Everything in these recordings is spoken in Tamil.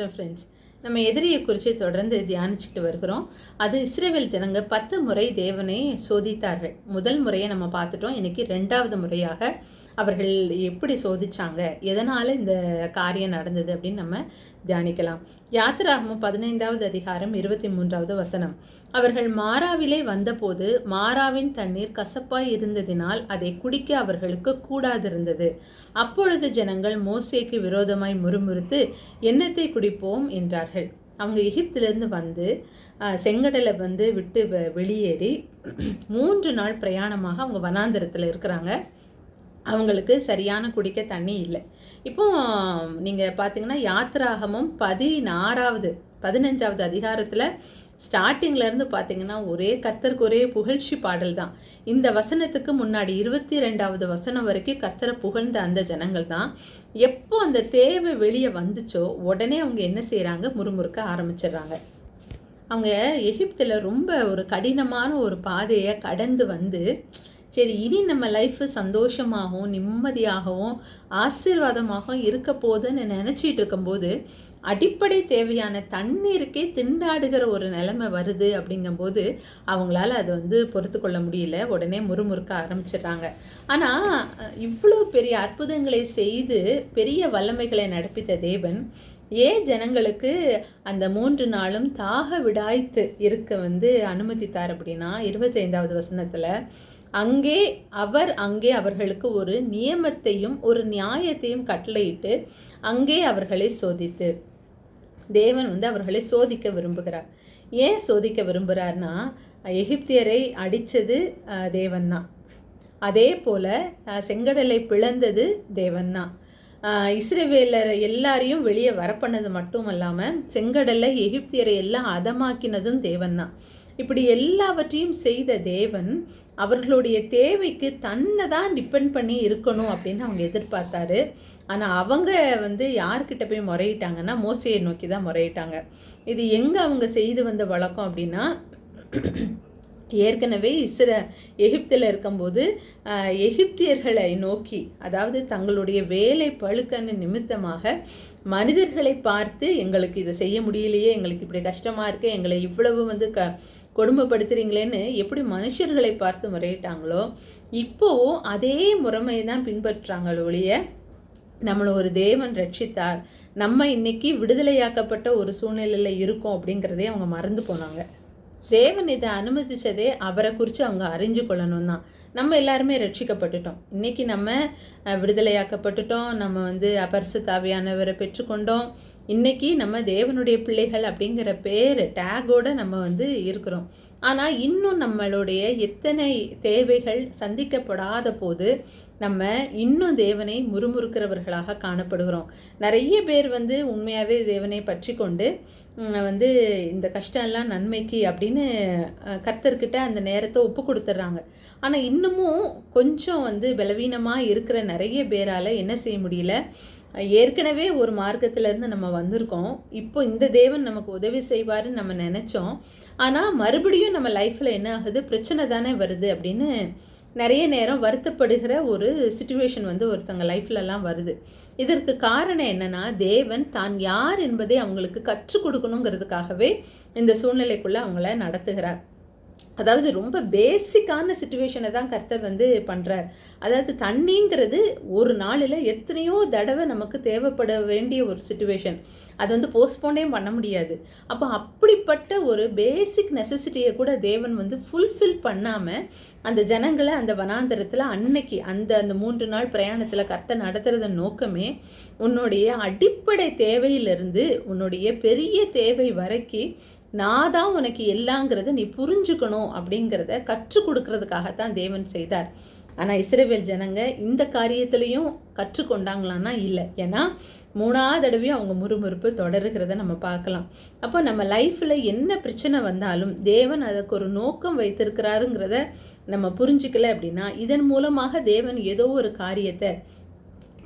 ஃப்ரெண்ட்ஸ் நம்ம எதிரியை குறித்து தொடர்ந்து தியானிச்சுட்டு வருகிறோம். அது இஸ்ரேவேல் ஜனங்க பத்து முறை தேவனை சோதித்தார்கள். முதல் முறையை நம்ம பார்த்துட்டோம். இன்னைக்கு ரெண்டாவது முறையாக அவர்கள் எப்படி சோதிச்சாங்க? எதனால் இந்த காரியம் நடந்தது அப்படின்னு நம்ம தியானிக்கலாம். யாத்திராகமும் பதினைந்தாவது அதிகாரம் இருபத்தி மூன்றாவது வசனம். அவர்கள் மாறாவிலே வந்தபோது மாறாவின் தண்ணீர் கசப்பாய் இருந்ததினால் அதை குடிக்க அவர்களுக்கு கூடாதிருந்தது. அப்பொழுது ஜனங்கள் மோசேக்கு விரோதமாய் முறுமுறுத்து எண்ணத்தை குடிப்போம்? என்றார்கள். அவங்க எகிப்திலேருந்து வந்து செங்கடலை வந்து விட்டு வெளியேறி மூன்று நாள் பிரயாணமாக அவங்க வனாந்திரத்தில் இருக்கிறாங்க. அவங்களுக்கு சரியான குடிக்க தண்ணி இல்லை. இப்போ நீங்கள் பார்த்தீங்கன்னா யாத்ராகமும் பதினாறாவது பதினஞ்சாவது அதிகாரத்தில் ஸ்டார்டிங்லேருந்து பார்த்தீங்கன்னா ஒரே கர்த்தருக்கு ஒரே புகழ்ச்சி பாடல் தான். இந்த வசனத்துக்கு முன்னாடி இருபத்தி ரெண்டாவது வசனம் வரைக்கும் கர்த்தரை புகழ்ந்த அந்த ஜனங்கள் தான். எப்போ அந்த தேவை வெளியே வந்துச்சோ உடனே அவங்க என்ன செய்கிறாங்க முறுமுறுக்க ஆரம்பிச்சிடுறாங்க. அவங்க எகிப்தில் ரொம்ப ஒரு கடினமான ஒரு பாதையை கடந்து வந்து சரி இனி நம்ம லைஃப்பு சந்தோஷமாகவும் நிம்மதியாகவும் ஆசீர்வாதமாகவும் இருக்க போதுன்னு நினச்சிட்டு இருக்கும்போது அடிப்படை தேவையான தண்ணீருக்கே திண்டாடுகிற ஒரு நிலைமை வருது அப்படிங்கும்போது அவங்களால அதை வந்து பொறுத்து கொள்ள முடியல. உடனே முறுமுறுக்க ஆரம்பிச்சிடுறாங்க. ஆனால் இவ்வளோ பெரிய அற்புதங்களை செய்து பெரிய வல்லமைகளை நடப்பித்த தேவன் ஏன் ஜனங்களுக்கு அந்த மூன்று நாளும் தாக விடாய்த்து இருக்க வந்து அனுமதித்தார் அப்படின்னா இருபத்தைந்தாவது வசனத்தில் அங்கே அவர் அங்கே அவர்களுக்கு ஒரு நியமத்தையும் ஒரு நியாயத்தையும் கட்டளையிட்டு அங்கே அவர்களை சோதித்து. தேவன் வந்து அவர்களை சோதிக்க விரும்புகிறார். ஏன் சோதிக்க விரும்புகிறார்னா எகிப்தியரை அடித்தது தேவன் தான் அதே போல் செங்கடலை பிளந்தது தேவன் தான் எல்லாரையும் வெளியே வரப்பண்ணது மட்டும் இல்லாமல் செங்கடலை எகிப்தியரை எல்லாம் அதமாக்கினதும் தேவன் தான் இப்படி எல்லாவற்றையும் செய்த தேவன் அவர்களுடைய தேவைக்கு தன்னை தான் டிபெண்ட் பண்ணி இருக்கணும் அப்படின்னு அவங்க எதிர்பார்த்தாரு. ஆனால் அவங்க வந்து யார்கிட்ட போய் முறையிட்டாங்கன்னா மோசையை நோக்கி தான் முறையிட்டாங்க. இது எங்கே அவங்க செய்து வந்த வழக்கம் அப்படின்னா ஏற்கனவே இஸ்ர எகிப்தில் இருக்கும்போது எகிப்தியர்களை நோக்கி அதாவது தங்களுடைய வேலை பழுக்கன்னு நிமித்தமாக மனிதர்களை பார்த்து எங்களுக்கு இதை செய்ய முடியலையே எங்களுக்கு இப்படி கஷ்டமாக இருக்கு எங்களை இவ்வளவு வந்து க கொடுமைப்படுத்துறீங்களேன்னு எப்படி மனுஷர்களை பார்த்து முறையிட்டாங்களோ இப்போவும் அதே முறைமையை தான் பின்பற்றுறாங்களோ ஒழிய நம்மளை ஒரு தேவன் ரட்சித்தார். நம்ம இன்னைக்கு விடுதலையாக்கப்பட்ட ஒரு சூழ்நிலையில் இருக்கோம் அப்படிங்கிறதே அவங்க மறந்து போனாங்க. தேவன் இதை அனுமதிச்சதே அவரை குறித்து அவங்க அறிஞ்சு கொள்ளணும் தான். நம்ம எல்லாருமே ரட்சிக்கப்பட்டுட்டோம். இன்றைக்கி நம்ம விடுதலையாக்கப்பட்டுட்டோம். நம்ம வந்து அபரிசு தாவியானவரை பெற்றுக்கொண்டோம். இன்றைக்கி நம்ம தேவனுடைய பிள்ளைகள் அப்படிங்கிற பேர் டேகோடு நம்ம வந்து இருக்கிறோம். ஆனால் இன்னும் நம்மளுடைய எத்தனை தேவைகள் சந்திக்கப்படாத போது நம்ம இன்னும் தேவனை முறுமுறுக்கிறவர்களாக காணப்படுகிறோம். நிறைய பேர் வந்து உண்மையாகவே தேவனை பற்றி கொண்டு வந்து இந்த கஷ்டம்லாம் நன்மைக்கு அப்படின்னு கர்த்தர்கிட்ட அந்த நேரத்தை ஒப்பு கொடுத்துட்றாங்க ஆனால் இன்னமும் கொஞ்சம் வந்து பலவீனமாக இருக்கிற நிறைய பேரால் என்ன செய்ய முடியல? ஏற்கனவே ஒரு மார்க்கத்திலேருந்து நம்ம வந்திருக்கோம். இப்போ இந்த தேவன் நமக்கு உதவி செய்வாருன்னு நம்ம நினச்சோம். ஆனால் மறுபடியும் நம்ம லைஃப்பில் என்ன ஆகுது? பிரச்சனை தானே வருது அப்படின்னு நிறைய நேரம் வருத்தப்படுகிற ஒரு சுச்சுவேஷன் வந்து ஒருத்தங்க லைஃப்லலாம் வருது. இதற்கு காரணம் என்னென்னா தேவன் தான் யார் என்பதை அவங்களுக்கு கற்றுக் கொடுக்கணுங்கிறதுக்காகவே இந்த சூழ்நிலைக்குள்ளே அவங்கள நடத்துகிறார். அதாவது ரொம்ப பேசிக்கான சுச்சுவேஷனை தான் கர்த்தர் வந்து பண்ணுறார் அதாவது தண்ணிங்கிறது ஒரு நாளில் எத்தனையோ தடவை நமக்கு தேவைப்பட வேண்டிய ஒரு சுச்சுவேஷன் அது வந்து போஸ்ட்போனே பண்ண முடியாது. அப்போ அப்படிப்பட்ட ஒரு பேசிக் நெசசிட்டியை கூட தேவன் வந்து ஃபுல்ஃபில் பண்ணாமல் அந்த ஜனங்களை அந்த வனாந்தரத்தில் அன்னைக்கு அந்த அந்த மூன்று நாள் பிரயாணத்தில் கர்த்தர் நடத்துகிறத நோக்கமே உன்னுடைய அடிப்படை தேவையிலிருந்து உன்னுடைய பெரிய தேவை வரைக்கும் நான் தான் உனக்கு எல்லாங்கிறத நீ புரிஞ்சுக்கணும் அப்படிங்கிறத கற்றுக் கொடுக்கறதுக்காகத்தான் தேவன் செய்தார். ஆனால் இஸ்ரேவேல் ஜனங்க இந்த காரியத்திலையும் கற்றுக்கொண்டாங்களான்னா இல்லை. ஏன்னா மூணாவது தடவையும் அவங்க முறுமுறுப்பு தொடருகிறத நம்ம பார்க்கலாம். அப்போ நம்ம லைஃப்பில் என்ன பிரச்சனை வந்தாலும் தேவன் அதுக்கு ஒரு நோக்கம் வைத்திருக்கிறாருங்கிறத நம்ம புரிஞ்சுக்கல அப்படின்னா இதன் மூலமாக தேவன் ஏதோ ஒரு காரியத்தை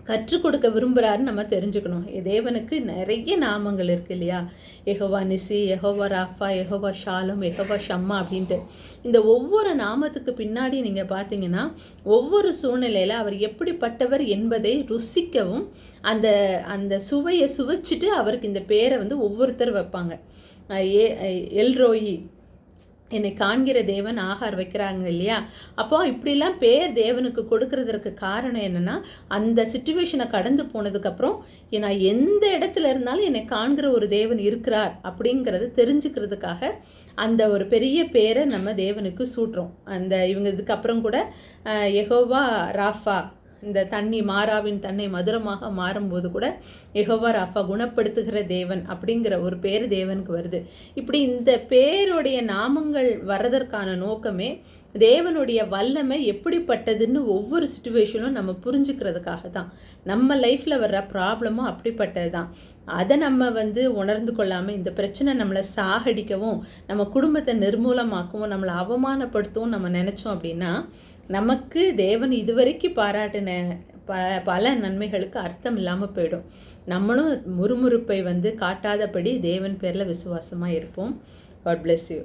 கற்றுக் கொடுக்க விரும்புகிறாருன்னு நம்ம தெரிஞ்சுக்கணும். தேவனுக்கு நிறைய நாமங்கள் இருக்குது இல்லையா? Jehovah Nissi Jehovah Rapha Jehovah Shalom Jehovah Shammah அப்படின்ட்டு. இந்த ஒவ்வொரு நாமத்துக்கு பின்னாடி நீங்கள் பார்த்தீங்கன்னா ஒவ்வொரு சூழ்நிலையில் அவர் எப்படிப்பட்டவர் என்பதை ருசிக்கவும் அந்த அந்த சுவையை சுவைச்சிட்டு அவருக்கு இந்த பேரை வந்து ஒவ்வொருத்தர் வைப்பாங்க. ஏ எல்ரோயி என்னை காண்கிற தேவன் ஆகார் வைக்கிறாங்க இல்லையா? அப்போ இப்படிலாம் பேர் தேவனுக்கு கொடுக்கறதற்கு காரணம் என்னென்னா அந்த சுச்சுவேஷனை கடந்து போனதுக்கப்புறம் நான் எந்த இடத்துல இருந்தாலும் என்னை காண்கிற ஒரு தேவன் இருக்கிறார் அப்படிங்கிறத தெரிஞ்சுக்கிறதுக்காக அந்த ஒரு பெரிய பேரை நம்ம தேவனுக்கு சூட்டுறோம். அந்த இவங்க இதுக்கப்புறம் கூட எகோவா ராஃபா இந்த தண்ணி மாறாவின் தன்னை மதுரமாக மாறும்போது கூட எகோவா ராஃபா குணப்படுத்துகிற தேவன் அப்படிங்கிற ஒரு பேர் தேவனுக்கு வருது. இப்படி இந்த பேருடைய நாமங்கள் வர்றதற்கான நோக்கமே தேவனுடைய வல்லமை எப்படிப்பட்டதுன்னு ஒவ்வொரு சுச்சுவேஷனும் நம்ம புரிஞ்சுக்கிறதுக்காக தான் நம்ம லைஃப்பில் வர்ற ப்ராப்ளமும் அப்படிப்பட்டது தான் அதை நம்ம வந்து உணர்ந்து கொள்ளாமல் இந்த பிரச்சனை நம்மளை சாகடிக்கவும் நம்ம குடும்பத்தை நிர்மூலமாக்கவும் நம்மளை அவமானப்படுத்தவும் நம்ம நினச்சோம் அப்படின்னா நமக்கு தேவன் இதுவரைக்கும் பாராட்டின ப பல நன்மைகளுக்கு அர்த்தம் இல்லாமல் போயிடும். நம்மளும் முறுமுறுப்பை வந்து காட்டாதபடி தேவன் பேரில் விசுவாசமாக இருப்போம். God bless you